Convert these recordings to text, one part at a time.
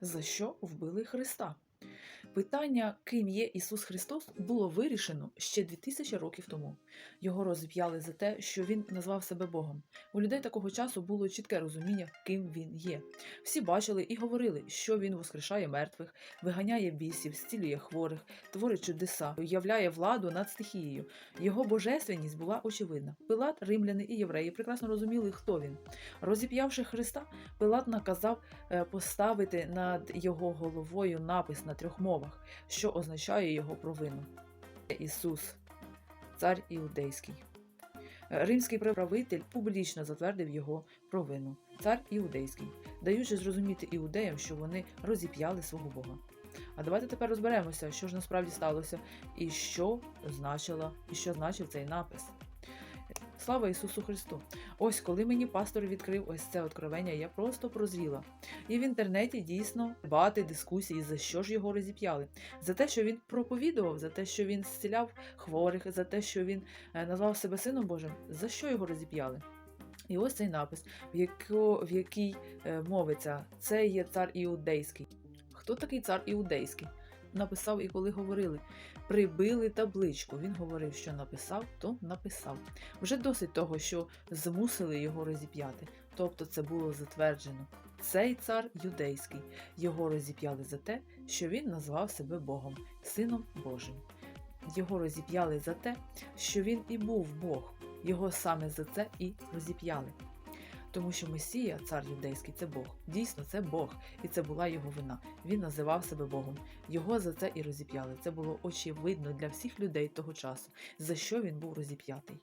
за що вбили Христа. Питання, ким є Ісус Христос, було вирішено ще 2000 років тому. Його розіп'яли за те, що він назвав себе Богом. У людей такого часу було чітке розуміння, ким він є. Всі бачили і говорили, що він воскрешає мертвих, виганяє бісів, зцілює хворих, творить чудеса, уявляє владу над стихією. Його божественність була очевидна. Пилат, римляни і євреї прекрасно розуміли, хто він. Розіп'явши Христа, Пилат наказав е, поставити над його головою напис на трьох мовах, що означає його провину. Ісус, цар іудейський. Римський правитель публічно затвердив його провину. Цар іудейський, даючи зрозуміти іудеям, що вони розіп'яли свого Бога. А давайте тепер розберемося, що ж насправді сталося, і що значило, і що значив цей напис. Слава Ісусу Христу! Ось коли мені пастор відкрив ось це откровення, я просто прозріла. І в інтернеті дійсно багато дискусії, за що ж його розіп'яли. За те, що він проповідував, за те, що він зціляв хворих, за те, що він е, назвав себе Сином Божим, за що його розіп'яли? І ось цей напис, в, яко, в якій е, мовиться, це є цар іудейський. Хто такий цар іудейський? Написав і коли говорили, прибили табличку. Він говорив, що написав, то написав. Вже досить того, що змусили його розіп'яти. Тобто це було затверджено. Цей цар юдейський. Його розіп'яли за те, що він назвав себе Богом, Сином Божим. Його розіп'яли за те, що він і був Бог. Його саме за це і розіп'яли. Тому що Месія, цар юдейський, це Бог. Дійсно, це Бог, і це була його вина. Він називав себе Богом. Його за це і розіп'яли. Це було очевидно для всіх людей того часу, за що він був розіп'ятий.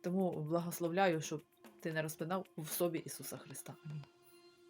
Тому благословляю, щоб ти не розпинав в собі Ісуса Христа. Амінь.